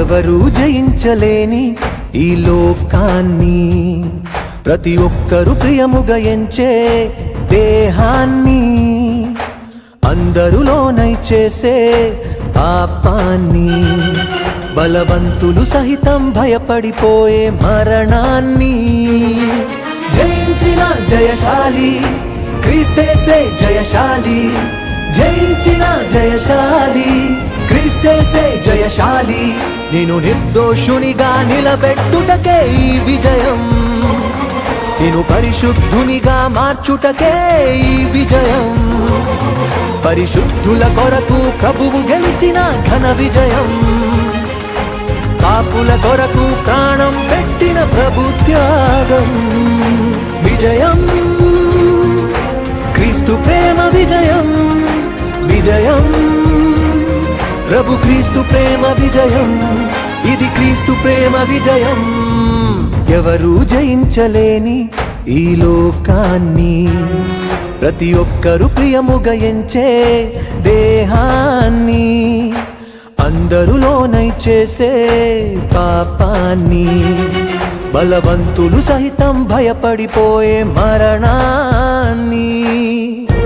ఎవరు జయించలేని ఈ లోకాన్ని ప్రతి ఒక్కరు ప్రియముగా ఎంచే దేహాన్ని అందరులోనై చేసే పాపాన్ని బలవంతులు సహితం భయపడిపోయే మరణాన్ని. జయించిన జయశాలి క్రీస్తేసే జయశాలి జయించిన జయశాలి క్రీస్తేసే జయశాలి నేను నిర్దోషునిగా నిలబెట్టుటకే ఈ విజయం. నేను పరిశుద్ధునిగా మార్చుటకే ఈ విజయం. పరిశుద్ధుల కొరకు ప్రభువు గెలిచిన ఘన విజయం. పాపుల కొరకు ప్రాణం పెట్టిన ప్రభు త్యాగం. విజయం. క్రీస్తు ప్రేమ విజయం. విజయం. ప్రభు క్రీస్తు ప్రేమ విజయం. ఇది క్రీస్తు ప్రేమ విజయం. ఎవరు జయించలేని ఈ లోకాన్ని. ప్రతి ఒక్కరు ప్రియముగా ఎంచే దేహాన్ని. అందరులోనై చేసే పాపాన్ని. బలవంతులు సహితం భయపడిపోయే మరణా